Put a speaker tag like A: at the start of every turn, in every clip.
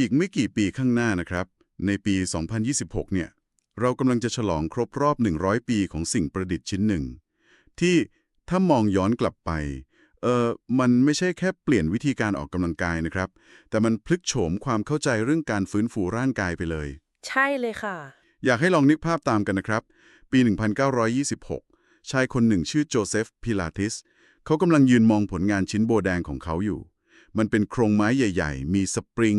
A: อีกไม่กี่ปีข้างหน้านะครับ ในปี 2026 เนี่ย เรากำลังจะฉลองครบรอบ 100 ปีของสิ่งประดิษฐ์ชิ้นหนึ่ง ที่ถ้ามองย้อนกลับไป เออมันไม่ใช่แค่เปลี่ยนวิธีการออกกำลังกายนะครับ แต่มันพลิกโฉมความเข้าใจเรื่องการฟื้นฟูร่างกายไปเลย
B: ใช่เลยค่ะ
A: อยากให้ลองนึกภาพตามกันนะครับ ปี 1926 ชายคนหนึ่งชื่อโจเซฟพิลาติส เขากำลังยืนมองผลงานชิ้นโบแดงของเขาอยู่ มันเป็นโครงไม้ใหญ่ ๆ มีสปริง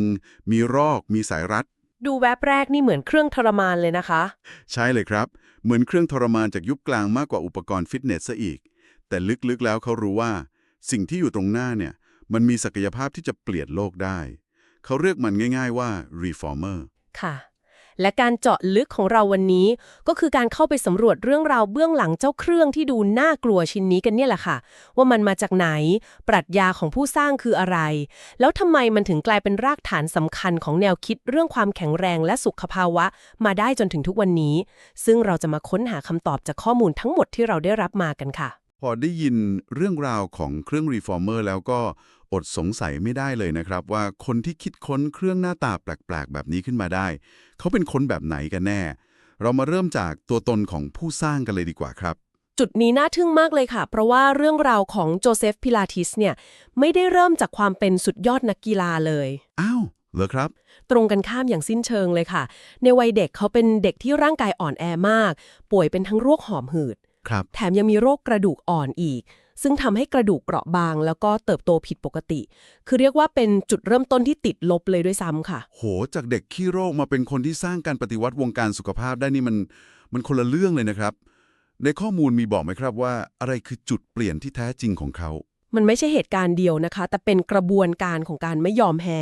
A: มีรอก มีสายรัด
B: ดูแวบแรกนี่เหมือนเครื่องทรมานเลยนะคะ
A: ใช่เลยครับ เหมือนเครื่องทรมานจากยุคกลางมากกว่าอุปกรณ์ฟิตเนสซะอีก แต่ลึกๆแล้วเขารู้ว่า สิ่งที่อยู่ตรงหน้าเนี่ย มันมีศักยภาพที่จะเปลี่ยนโลกได้ เขาเรียกมันง่าย ๆว่า reformer
B: ค่ะ และการเจาะลึกของเราวันนี้ ก็คือการเข้าไปสำรวจเรื่องราวเบื้องหลังเจ้าเครื่องที่ดูน่ากลัวชิ้นนี้กันเนี่ยแหละค่ะ ว่ามันมาจากไหน ปรัชญาของผู้สร้างคืออะไร แล้วทำไมมันถึงกลายเป็นรากฐานสำคัญของแนวคิดเรื่องความแข็งแรงและสุขภาวะ มาได้จนถึงทุกวันนี้ ซึ่งเราจะมาค้นหาคำตอบจากข้อมูลทั้งหมดที่เราได้รับมากันค่ะ
A: พอได้ยินเรื่องราวของเครื่อง reformer แล้วก็อดสงสัยไม่ได้เลยนะครับ ว่าคนที่คิดค้นเครื่องหน้าตาแปลกๆ แบบนี้ขึ้นมาได้ เขาเป็นคนแบบไหนกันแน่ เรามาเริ่มจากตัวตนของผู้สร้างกันเลยดีกว่าครับ
B: จุดนี้น่าทึ่งมากเลยค่ะ เพราะว่าเรื่องราวของโจเซฟพิลาติสเนี่ยไม่ได้เริ่มจากความเป็นสุดยอดนักกีฬาเลย
A: อ้าวเหรอครับ
B: ตรงกันข้ามอย่างสิ้นเชิงเลยค่ะ ในวัยเด็กเขาเป็นเด็กที่ร่างกายอ่อนแอมาก ป่วยเป็นทั้งโรคหอบหืด
A: ครับ
B: แถมยังมีโรคกระดูกอ่อนอีก ซึ่งทำให้กระดูกเปราะบาง แล้วก็เติบโตผิดปกติ คือเรียกว่าเป็นจุดเริ่มต้นที่ติดลบเลยด้วยซ้ำค่ะ
A: โห จากเด็กขี้โรคมาเป็นคนที่สร้างการปฏิวัติวงการสุขภาพได้นี่มันมันคนละเรื่องเลยนะครับ ในข้อมูลมีบอกไหมครับว่า อะไรคือจุดเปลี่ยนที่แท้จริงของเขา
B: มันไม่ใช่เหตุการณ์เดียวนะคะ แต่เป็นกระบวนการของการไม่ยอมแพ้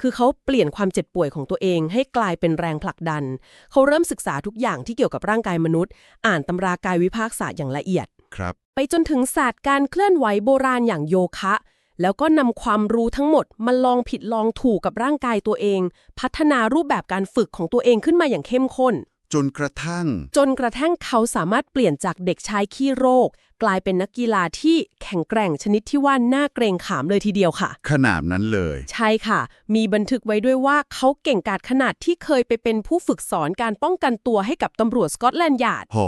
B: คือเขาเปลี่ยนความเจ็บป่วยของตัวเองให้กลายเป็นแรงผลักดัน เขาเริ่มศึกษาทุกอย่างที่เกี่ยวกับร่างกายมนุษย์ อ่านตำรากายวิภาคศาสตร์อย่างละเอียด
A: ครับ
B: ไปจนถึงศาสตร์การเคลื่อนไหวโบราณอย่างโยคะ แล้วก็นำความรู้ทั้งหมดมาลองผิดลองถูกกับร่างกายตัวเอง พัฒนารูปแบบการฝึกของตัวเองขึ้นมาอย่างเข้มข้น
A: จนกระทั่ง
B: จนกระทั่งเขาสามารถเปลี่ยนจากเด็กชายขี้โรค กลายเป็นนักกีฬาที่แข็งแกร่งชนิดที่ว่าน่าเกรงขามเลยทีเดียวค่ะ
A: ขนาดนั้นเลย
B: ใช่ค่ะ มีบันทึกไว้ด้วยว่าเขาเก่งกาจขนาดที่เคยไปเป็นผู้ฝึกสอนการป้องกันตัวให้กับตำรวจสกอตแลนด์ยาร์ด
A: โห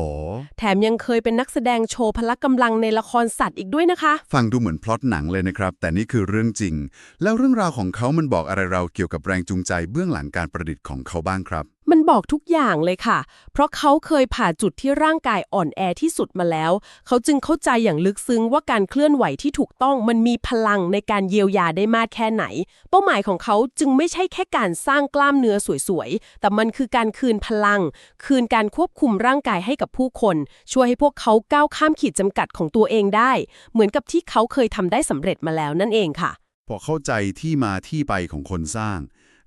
B: แถมยังเคยเป็นนักแสดงโชว์พละกำลังในละครสัตว์อีกด้วยนะคะ
A: ฟังดูเหมือนพล็อตหนังเลยนะครับ แต่นี่คือเรื่องจริง แล้วเรื่องราวของเขามันบอกอะไรเราเกี่ยวกับแรงจูงใจเบื้องหลังการประดิษฐ์ของเขาบ้างครับ
B: มันบอกทุกอย่างเลยค่ะ เพราะเขาเคยผ่าจุดที่ร่างกายอ่อนแอที่สุดมาแล้ว เขาจึงเข้าใจอย่างลึกซึ้งว่าการเคลื่อนไหวที่ถูกต้องมันมีพลังในการเยียวยาได้มากแค่ไหน เป้าหมายของเขาจึงไม่ใช่แค่การสร้างกล้ามเนื้อสวยๆ แต่มันคือการคืนพลัง คืนการควบคุมร่างกายให้กับผู้คน ช่วยให้พวกเขาก้าวข้ามขีดจำกัดของตัวเองได้ เหมือนกับที่เขาเคยทำได้สำเร็จมาแล้วนั่นเองค่ะ
A: พอเข้าใจที่มาที่ไปของคนสร้าง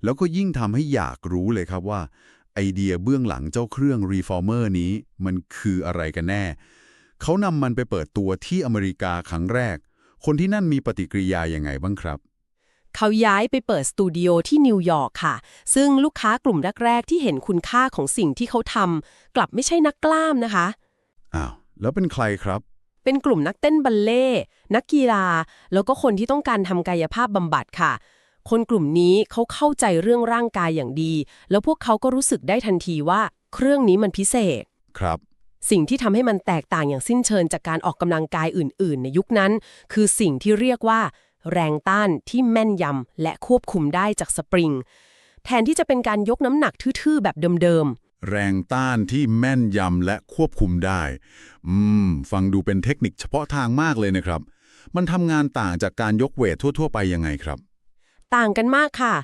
A: แล้วก็ยิ่งทำให้อยากรู้เลยครับว่า ไอเดียเบื้องหลังเจ้าเครื่อง reformer นี้มันคืออะไรกันแน่ เขานำมันไปเปิดตัวที่อเมริกาครั้งแรก คนที่นั่นมีปฏิกิริยายังไงบ้างครับ
B: เขาย้ายไปเปิดสตูดิโอที่นิวยอร์กค่ะ ซึ่งลูกค้ากลุ่มแรกๆ ที่เห็นคุณค่าของสิ่งที่เขาทำกลับไม่ใช่นักกล้ามนะคะ
A: อ้าวแล้วเป็นใครครับ
B: เป็นกลุ่มนักเต้นบัลเล่ต์นักกีฬา แล้วก็คนที่ต้องการทำกายภาพบำบัดค่ะ คนกลุ่มนี้เขาเข้าใจเรื่องร่างกายอย่างดี แล้วพวกเขาก็รู้สึกได้ทันทีว่า เครื่องนี้มันพิเศษ
A: ครับ
B: สิ่งที่ทำให้มันแตกต่างอย่างสิ้นเชิงจากการออกกำลังกายอื่น ๆ ในยุคนั้น คือสิ่งที่เรียกว่า แรงต้านที่แม่นยำและควบคุมได้จากสปริง แทนที่จะเป็นการยกน้ำหนักทื่อ ๆ แบบเดิม
A: แรงต้านที่แม่นยำและควบคุมได้ อืม ฟังดูเป็นเทคนิคเฉพาะทางมากเลยนะครับ มันทำงานต่างจากการยกเวททั่ว ๆ ไปยังไงครับ
B: ๆ ต่างกันมากค่ะ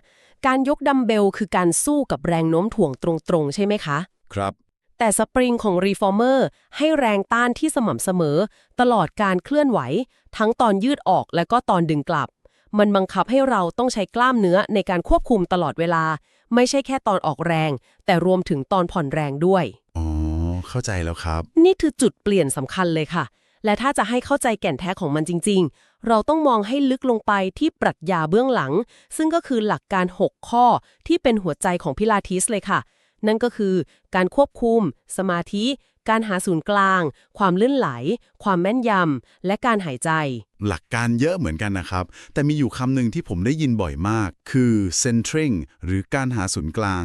B: การยกดัมเบลคือการสู้กับแรงโน้มถ่วงตรงๆ ใช่ไหมคะ
A: ครับ
B: แต่สปริงของ Reformer ให้แรงต้านที่สม่ำเสมอ ตลอดการเคลื่อนไหว ทั้งตอนยืดออกและก็ตอนดึงกลับ มันบังคับให้เราต้องใช้กล้ามเนื้อในการควบคุมตลอดเวลา ไม่ใช่แค่ตอนออกแรง แต่รวมถึงตอนผ่อนแรงด้วย
A: อ๋อ เข้าใจแล้วครับ
B: นี่คือจุดเปลี่ยนสำคัญเลยค่ะ และถ้าจะให้เข้าใจแก่นแท้ของมันจริงๆ เราต้องมองให้ลึกลงไปที่ปรัชญาเบื้องหลัง ซึ่งก็คือหลักการ 6 ข้อที่เป็นหัวใจของพิลาทิสเลยค่ะ นั่นก็คือการควบคุม สมาธิ การหาศูนย์กลาง ความลื่นไหล ความแม่นยำ และการหายใจ
C: หลักการเยอะเหมือนกันนะครับ แต่มีอยู่คำหนึ่งที่ผมได้ยินบ่อยมาก คือ centering หรือการหาศูนย์กลาง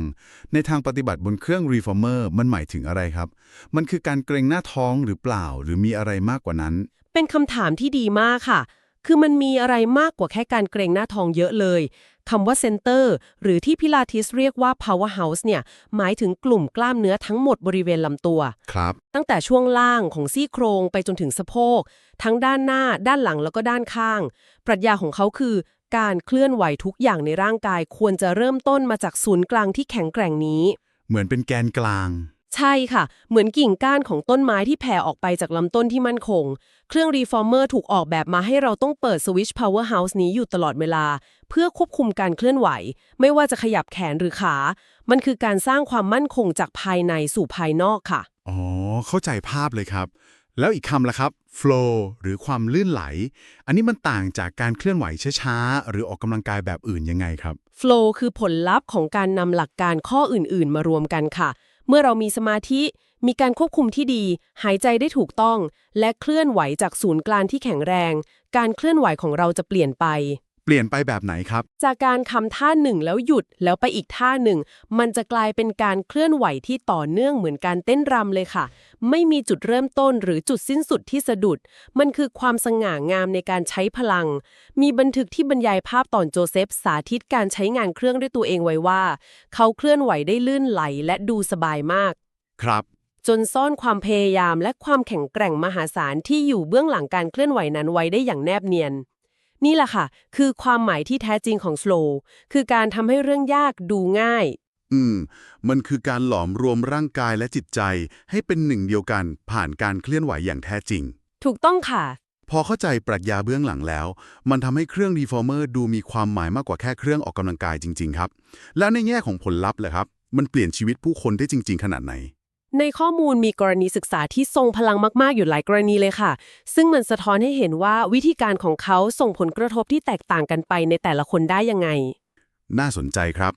C: ในทางปฏิบัติบนเครื่อง reformer มันหมายถึงอะไรครับ มันคือการเกรงหน้าท้องหรือเปล่า หรือมีอะไรมากกว่านั้น
B: เป็นคำถามที่ดีมากค่ะ คือมันมีอะไรมากกว่าแค่การเกรงหน้าท้องเยอะเลยคำว่า center หรือที่พิลาทิสเรียกว่า powerhouse เนี่ย หมายถึงกลุ่มกล้ามเนื้อทั้งหมดบริเวณลำตัว
C: ครับ
B: ตั้งแต่ช่วงล่างของซี่โครงไปจนถึงสะโพก ทั้งด้านหน้า ด้านหลังแล้วก็ด้านข้าง ปรัชญาของเขาคือ การเคลื่อนไหวทุกอย่างในร่างกายควรจะเริ่มต้นมาจากศูนย์กลางที่แข็งแกร่งนี้
C: เหมือนเป็นแกนกลาง
B: ใช่ค่ะ เหมือนกิ่งก้านของต้นไม้ที่แผ่ออกไปจากลำต้นที่มั่นคง เครื่องรีฟอร์เมอร์ถูกออกแบบมาให้เราต้องเปิดสวิตช์ power house นี้อยู่ตลอดเวลา เพื่อควบคุมการเคลื่อนไหว ไม่ว่าจะขยับแขนหรือขา มันคือการสร้างความมั่นคงจากภายในสู่ภายนอกค่ะ
C: อ๋อ เข้าใจภาพเลยครับ แล้วอีกคำละครับ flow หรือความลื่นไหล อันนี้มันต่างจากการเคลื่อนไหวช้าๆ หรือออกกำลังกายแบบอื่นยังไงครับ
B: flow คือผลลัพธ์ของการนำหลักการข้ออื่นๆ มารวมกันค่ะ เมื่อเรามีสมาธิ มีการควบคุมที่ดี หายใจได้ถูกต้อง และเคลื่อนไหวจากศูนย์กลางที่แข็งแรง การเคลื่อนไหวของเราจะเปลี่ยนไป
C: เปลี่ยนไปแบบไหนครับ
B: จากการคำท่าหนึ่งแล้วหยุดแล้วไปอีกท่าหนึ่ง มันจะกลายเป็นการเคลื่อนไหวที่ต่อเนื่องเหมือนการเต้นรำเลยค่ะ ไม่มีจุดเริ่มต้นหรือจุดสิ้นสุดที่สะดุด มันคือความสง่างามในการใช้พลัง มีบันทึกที่บรรยายภาพตอนโจเซฟสาธิตการใช้งานเครื่องด้วยตัวเองไว้ว่า เขาเคลื่อนไหวได้ลื่นไหลและดูสบายมาก
C: ครับ
B: จนซ่อนความพยายามและความแข็งแกร่งมหาศาลที่อยู่เบื้องหลังการเคลื่อนไหวนั้นไว้ได้อย่างแนบเนียน นี่แหละค่ะ คือความหมายที่แท้จริงของ slow คือการทำให้เรื่องยากดูง่าย
A: อืม มันคือการหลอมรวมร่างกายและจิตใจ ให้เป็นหนึ่งเดียวกันผ่านการเคลื่อนไหวอย่างแท้จริง
B: ถูกต้องค่ะ
A: พอเข้าใจปรัชญาเบื้องหลังแล้ว มันทำให้เครื่องรีฟอร์เมอร์ดูมีความหมายมากกว่าแค่เครื่องออกกำลังกายจริง ๆ ครับ แล้วในแง่ของผลลัพธ์แหละครับ มันเปลี่ยนชีวิตผู้คนได้จริง ๆ ขนาดไหน
B: ในข้อมูลมีกรณีศึกษาที่ทรงพลังมากๆ อยู่หลายกรณีเลยค่ะ ซึ่งมันสะท้อนให้เห็นว่าวิธีการของเขาส่งผลกระทบที่แตกต่างกันไปในแต่ละคนได้ยังไง
A: น่าสนใจครับ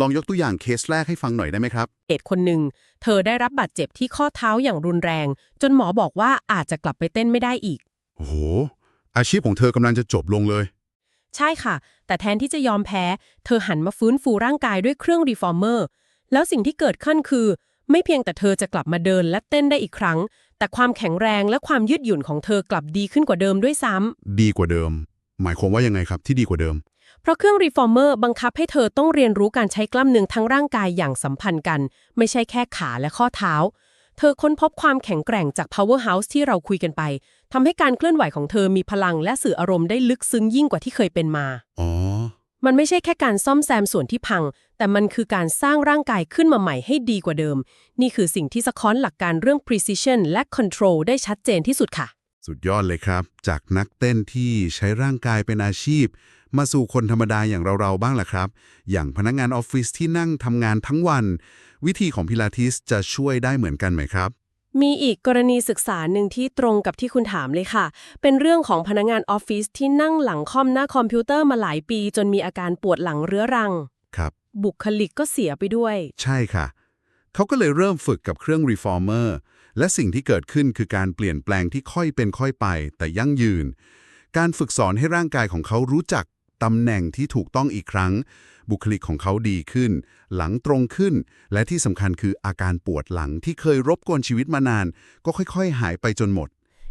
A: ลองยกตัวอย่างเคสแรกให้ฟังหน่อยได้ไหมครับ
B: เอ็ดคนหนึ่ง เธอได้รับบาดเจ็บที่ข้อเท้าอย่างรุนแรง จนหมอบอกว่าอาจจะกลับไปเต้นไม่ได้อีก
A: โอ้โห อาชีพของเธอกำลังจะจบลงเลย
B: ใช่ค่ะ แต่แทนที่จะยอมแพ้ เธอหันมาฟื้นฟูร่างกายด้วยเครื่องรีฟอร์เมอร์ แล้วสิ่งที่เกิดขึ้นคือ ไม่เพียงแต่เธอจะกลับมาเดินและเต้นได้อีกครั้ง แต่ความแข็งแรงและความยืดหยุ่นของเธอกลับดีขึ้นกว่าเดิมด้วยซ้ำ
A: ดีกว่าเดิม หมายความว่ายังไงครับที่ดีกว่าเดิม
B: เพราะเครื่องรีฟอร์เมอร์บังคับให้เธอต้องเรียนรู้การใช้กล้ามเนื้อทั้งร่างกายอย่างสัมพันธ์กัน ไม่ใช่แค่ขาและข้อเท้า เธอค้นพบความแข็งแกร่งจาก powerhouse ที่เราคุยกันไปทำให้การเคลื่อนไหวของเธอมีพลังและสื่ออารมณ์ได้ลึกซึ้งยิ่งกว่าที่เคยเป็นมา
A: อ๋อ
B: มันไม่ใช่แค่การซ่อมแซมส่วนที่พัง แต่มันคือการสร้างร่างกายขึ้นมาใหม่ให้ดีกว่าเดิม นี่คือสิ่งที่สะท้อนหลักการเรื่อง precision และ control ได้ชัดเจนที่สุดค่ะ
A: สุดยอดเลยครับ จากนักเต้นที่ใช้ร่างกายเป็นอาชีพ มาสู่คนธรรมดาอย่างเราๆบ้างล่ะครับ อย่างพนักงานออฟฟิศที่นั่งทำงานทั้งวัน วิธีของพิลาทิสจะช่วยได้เหมือนกันไหมครับ
B: มีอีกกรณีศึกษาหนึ่งที่ตรงกับที่คุณถามเลยค่ะ เป็นเรื่องของพนักงานออฟฟิศที่นั่งหลังคอมหน้าคอมพิวเตอร์มาหลายปี จนมีอาการปวดหลังเรื้อรัง
A: ครับ
B: บุคลิกก็เสียไปด้วย
A: ใช่ค่ะ เขาก็เลยเริ่มฝึกกับเครื่องรีฟอร์เมอร์และสิ่งที่เกิดขึ้นคือการเปลี่ยนแปลงที่ค่อยเป็นค่อยไป แต่ยั่งยืน การฝึกสอนให้ร่างกายของเขารู้จัก ตำแหน่งที่ถูกต้องอีกครั้ง บุคลิกของเขาดีขึ้น หลังตรงขึ้น และที่สำคัญคืออาการปวดหลังที่เคยรบกวนชีวิตมานาน ก็ค่อยๆ หายไปจนหมด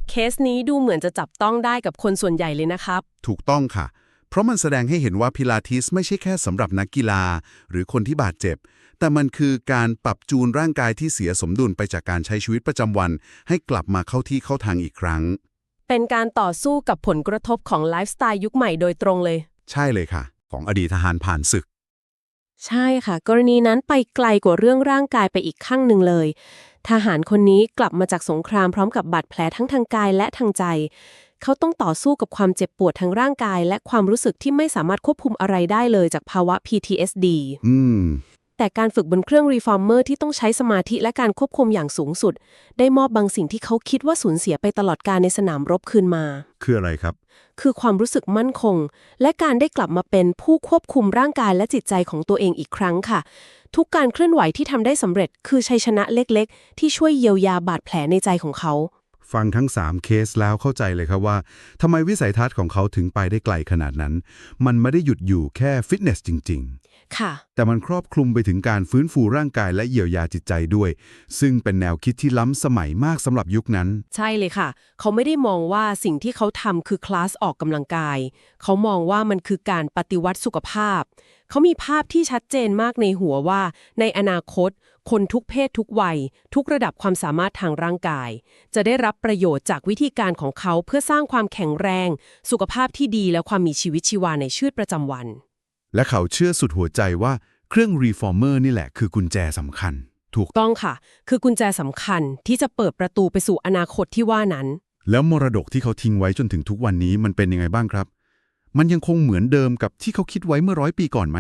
B: เคสนี้ดูเหมือนจะจับต้องได้กับคนส่วนใหญ่เลยนะครับ
A: ถูกต้องค่ะ เพราะมันแสดงให้เห็นว่าพิลาทิสไม่ใช่แค่สำหรับนักกีฬา หรือคนที่บาดเจ็บ แต่มันคือการปรับจูนร่างกายที่เสียสมดุลไปจากการใช้ชีวิตประจำวัน ให้กลับมาเข้าที่เข้าทางอีกครั้ง
B: เป็นการต่อสู้กับผลกระทบของไลฟ์สไตล์ยุคใหม่โดยตรงเลย
A: ใช่เลยค่ะ
C: ของอดีตทหารผ่านศึก
B: ใช่ค่ะ กรณีนั้นไปไกลกว่าเรื่องร่างกายไปอีกขั้งหนึ่งเลย ทหารคนนี้กลับมาจากสงครามพร้อมกับบาดแผลทั้งทางกายและทางใจ เขาต้องต่อสู้กับความเจ็บปวดทางร่างกาย และความรู้สึกที่ไม่สามารถควบคุมอะไรได้เลยจากภาวะ PTSD
A: อืม
B: แต่การฝึกบนเครื่องรีฟอร์เมอร์ที่ต้องใช้สมาธิและการควบคุมอย่างสูงสุด ได้มอบบางสิ่งที่เขาคิดว่าสูญเสียไปตลอดการในสนามรบคืนมา
C: คืออะไรครับ
B: คือความรู้สึกมั่นคง และการได้กลับมาเป็นผู้ควบคุมร่างกายและจิตใจของตัวเองอีกครั้งค่ะ ทุกการเคลื่อนไหวที่ทำได้สำเร็จ คือชัยชนะเล็กๆ ที่ช่วยเยียวยาบาดแผลในใจของเขา
C: ฟังทั้ง 3 เคสแล้วเข้าใจเลยครับว่าทำไมวิสัยทัศน์ของเขาถึงไปได้ไกลขนาดนั้น มันไม่ได้หยุดอยู่แค่ฟิตเนสจริงๆ
B: ค่ะ
C: แต่มันครอบคลุมไปถึงการฟื้นฟูร่างกายและเยียวยาจิตใจด้วย ซึ่งเป็นแนวคิดที่ล้ำสมัยมากสำหรับยุคนั้น
B: ใช่เลยค่ะ เขาไม่ได้มองว่าสิ่งที่เขาทำคือคลาสออกกำลังกาย เขามองว่ามันคือการปฏิวัติสุขภาพ เขามีภาพที่ชัดเจนมากในหัวว่า ในอนาคต คนทุกเพศทุกวัย ทุกระดับความสามารถทางร่างกาย จะได้รับประโยชน์จากวิธีการของเขาเพื่อสร้างความแข็งแรง สุขภาพที่ดีและความมีชีวิตชีวาในชีวิตประจำวัน
C: และเขาเชื่อสุดหัวใจว่าเครื่องรีฟอร์เมอร์นี่แหละคือกุญแจสำคัญ ถูก
B: ต้องค่ะ คือกุญแจสำคัญที่จะเปิดประตูไปสู่อนาคตที่ว่านั้น
C: แล้วมรดกที่เขาทิ้งไว้จนถึงทุกวันนี้มันเป็นยังไงบ้างครับ มันยังคงเหมือนเดิมกับที่เขาคิดไว้เมื่อร้อยปีก่อนไหม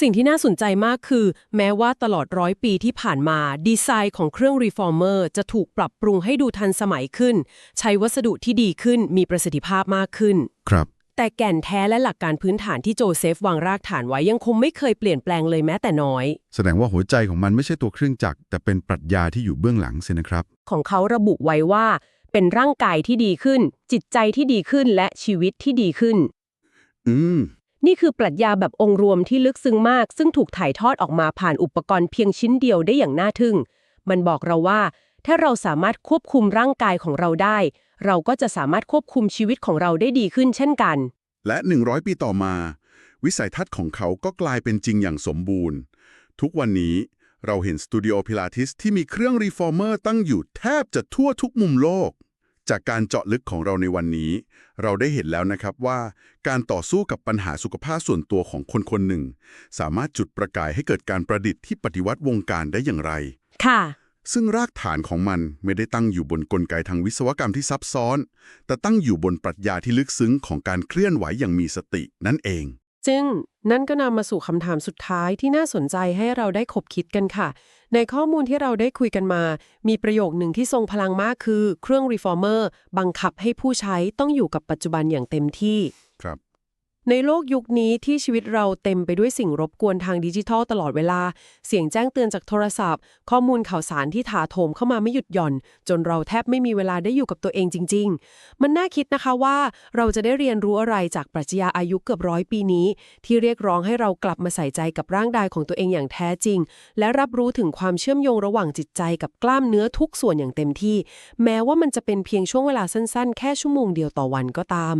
B: สิ่งที่น่าสนใจมากคือ แม้ว่าตลอดร้อยปีที่ผ่านมา ดีไซน์ของเครื่องรีฟอร์เมอร์จะถูกปรับปรุงให้ดูทันสมัยขึ้น ใช้วัสดุที่ดีขึ้นมีประสิทธิภาพมากขึ้น
C: ครับ
B: แต่แก่นแท้และหลักการพื้นฐานที่โจเซฟวางรากฐานไว้ยังคงไม่เคยเปลี่ยนแปลงเลยแม้แต่น้อย
C: แสดงว่าหัวใจของมันไม่ใช่ตัวเครื่องจักรแต่เป็นปรัชญาที่อยู่เบื้องหลังสินะครับ
B: ของเขาระบุไว้ว่า เป็นร่างกายที่ดีขึ้น จิตใจที่ดีขึ้นและชีวิตที่ดีขึ้น
C: อืม
B: นี่คือปรัชญาแบบองค์รวมที่ลึกซึ้งมาก ซึ่งถูกถ่ายทอดออกมาผ่านอุปกรณ์เพียงชิ้นเดียวได้อย่างน่าทึ่ง มันบอกเราว่า ถ้าเราสามารถควบคุมร่างกายของเราได้เราก็จะสามารถควบคุมชีวิตของเราได้ดีขึ้นเช่นกัน
A: และ 100 ปีต่อมา วิสัยทัศน์ของเขาก็กลายเป็นจริงอย่างสมบูรณ์ ทุกวันนี้เราเห็นสตูดิโอพิลาทิสที่มีเครื่องรีฟอร์เมอร์ตั้งอยู่แทบจะทั่วทุกมุมโลก จากการเจาะลึกของเราในวันนี้ เราได้เห็นแล้วนะครับว่า การต่อสู้กับปัญหาสุขภาพส่วนตัวของคนคนหนึ่ง สามารถจุดประกายให้เกิดการประดิษฐ์ที่ปฏิวัติวงการได้อย่างไร
B: ค่ะ
A: ซึ่งรากฐานของมันไม่ได้ตั้งอยู่บนกลไกทางวิศวกรรมที่ซับซ้อน แต่ตั้งอยู่บนปรัชญาที่ลึกซึ้งของการเคลื่อนไหวอย่างมีสตินั่นเอง
B: จึงนั่นก็นำมาสู่คำถามสุดท้ายที่น่าสนใจให้เราได้คบคิดกันค่ะ ในข้อมูลที่เราได้คุยกันมา มีประโยคหนึ่งที่ทรงพลังมากคือ เครื่องรีฟอร์เมอร์บังคับให้ผู้ใช้ต้องอยู่กับปัจจุบันอย่างเต็มที่ ในโลกยุคนี้ที่ชีวิตเราเต็มไปด้วยสิ่งรบกวนทางดิจิทัลตลอดเวลา เสียงแจ้งเตือนจากโทรศัพท์ ข้อมูลข่าวสารที่ถาโถมเข้ามาไม่หยุดหย่อน จนเราแทบไม่มีเวลาได้อยู่กับตัวเองจริง ๆ มันน่าคิดนะคะว่าเราจะได้เรียนรู้อะไรจากปรัชญาอายุเกือบร้อยปีนี้ ที่เรียกร้องให้เรากลับมาใส่ใจกับร่างกายของตัวเองอย่างแท้จริง และรับรู้ถึงความเชื่อมโยงระหว่างจิตใจกับกล้ามเนื้อทุกส่วนอย่างเต็มที่ แม้ว่ามันจะเป็นเพียงช่วงเวลาสั้นๆ แค่ชั่วโมงเดียวต่อวันก็ตาม